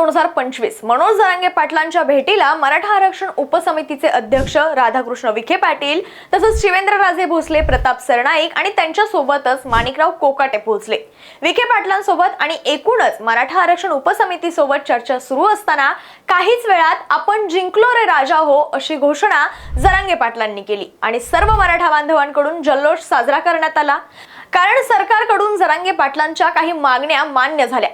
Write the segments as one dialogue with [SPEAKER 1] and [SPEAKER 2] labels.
[SPEAKER 1] दोन हजार पंचवीस. मनोज जरांगे पाटलांच्या भेटीला मराठा आरक्षण उपसमितीचे अध्यक्ष राधाकृष्ण विखे पाटील तसंच शिवेंद्रराजे भोसले प्रताप सरनाईक आणि त्यांच्या सोबतच माणिकराव कोकाटे पोहोचले विखे पाटलांसोबत आणि एकूणच मराठा आरक्षण उपसमितीसोबत चर्चा सुरू असताना काहीच वेळात आपण जिंकलो रे राजा हो अशी घोषणा जरांगे पाटलांनी केली. आणि सर्व मराठा बांधवांकडून जल्लोष साजरा करण्यात आला. कारण सरकारकडून जरांगे पाटलांच्या काही मागण्या मान्य झाल्या.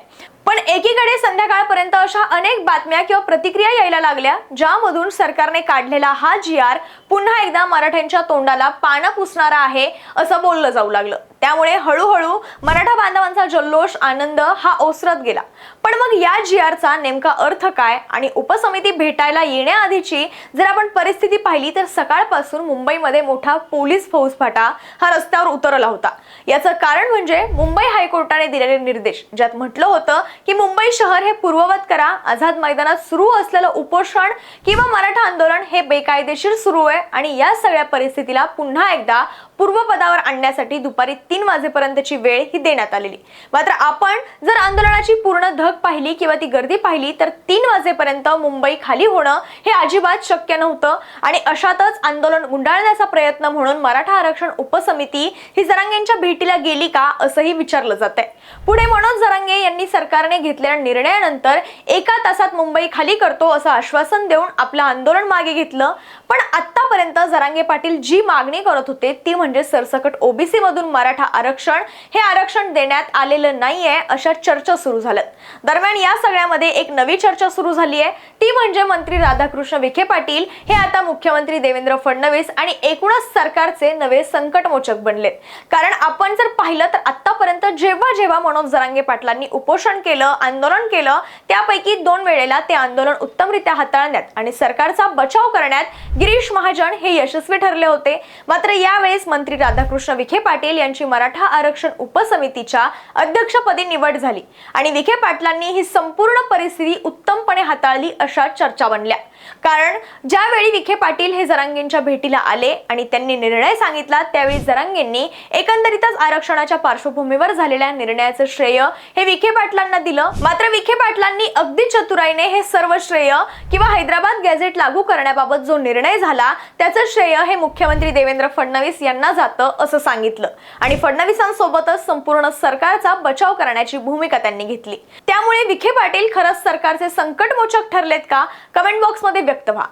[SPEAKER 1] पण एकीकडे संध्याकाळपर्यंत अशा अनेक बातम्या किंवा प्रतिक्रिया यायला लागल्या ज्यामधून सरकारने काढलेला हा जी आर पुन्हा एकदा मराठ्यांच्या तोंडाला पानं पुसणारा आहे असं बोललं जाऊ लागलं. त्यामुळे हळूहळू मराठा बांधवांचा जल्लोष आनंद हा ओसरत गेला. पण मग या जी आरचा नेमका अर्थ काय आणि उपसमिती भेटायला येण्याआधीची जर आपण परिस्थिती पाहिली तर सकाळपासून मुंबईमध्ये मोठा पोलीस फौजफाटा हा रस्त्यावर उतरला होता. याचं कारण म्हणजे मुंबई हायकोर्टाने दिलेले निर्देश ज्यात म्हटलं होतं की मुंबई शहर हे पूर्ववत करा आझाद मैदानात सुरू असलेलं उपोषण किंवा मराठा आंदोलन हे बेकायदेशीर सुरू आहे आणि या सगळ्या परिस्थितीला पुन्हा एकदा पूर्वपदावर आणण्यासाठी दुपारी तीन वाजेपर्यंतची वेळ ही देण्यात आलेली. मात्र आपण जर आंदोलनाची पूर्ण धग पाहिली किंवा ती गर्दी पाहिली तर तीन वाजेपर्यंत मुंबई खाली होणं हे अजिबात शक्य नव्हतं. आणि अशातच आंदोलन गुंडाळण्याचा प्रयत्न म्हणून मराठा आरक्षण उपसमिती ही जरांगेंच्या भेटीला गेली का असंही विचारलं जात आहे पुढे मनोज जरांगे यांनी सरकारने घेतलेल्या निर्णयानंतर एका तासात मुंबई खाली करतो असं आश्वासन देऊन आपलं आंदोलन मागे घेतलं. पण आतापर्यंत जरांगे पाटील जी मागणी करत होते ती म्हणजे सरसकट ओबीसी मधून मराठा आरक्षण हे आरक्षण देण्यात आलेलं नाहीये अशा चर्चा सुरू झाल्यात. दरम्यान या सगळ्यामध्ये एक नवी चर्चा सुरू झाली आहे ती म्हणजे मंत्री राधाकृष्ण विखे पाटील हे आता मुख्यमंत्री देवेंद्र फडणवीस आणि एकूणच सरकारचे नवे संकटमोचक बनलेत. कारण आपण जर पाहिलं तर आतापर्यंत जेव्हा जेव्हा मनोज जरांगे पाटलांनी उपोषण केलं आंदोलन केलं त्यापैकी दोन वेळेला ते आंदोलन उत्तमरित्या हाताळण्यात आणि सरकारचा बचाव करण्यात गिरीश महाजन हे यशस्वी ठरले होते. मात्र यावेळेस मंत्री राधाकृष्ण विखे पाटील यांची मराठा आरक्षण उपसमितीच्या अध्यक्षपदी निवड झाली. आणि विखे पाटलांनी ही संपूर्ण परिस्थिती उत्तमपणे हाताळली अशा चर्चा बनल्या. कारण ज्यावेळी विखे पाटील हे जरांगेंच्या भेटीला आले आणि त्यांनी निर्णय सांगितला त्यावेळी जरांगेंनी एकंदरीतच आरक्षणाच्या पार्श्वभूमीवर झालेल्या निर्णयाचं श्रेय हे विखे पाटलांना दिलं. मात्र विखे पाटलांनी अगदी चतुराईने हे सर्व श्रेय किंवा हैदराबाद गॅझेट लागू करण्याबाबत जो निर्णय झाला त्याचं श्रेय हे मुख्यमंत्री देवेंद्र फडणवीस यांना जातं असं सांगितलं. आणि फडणवीसांसोबतच संपूर्ण सरकारचा बचाव करण्याची भूमिका त्यांनी घेतली. त्यामुळे विखे पाटील खरंच सरकारचे संकटमोचक ठरलेत का? कमेंट बॉक्समध्ये व्यक्त व्हा.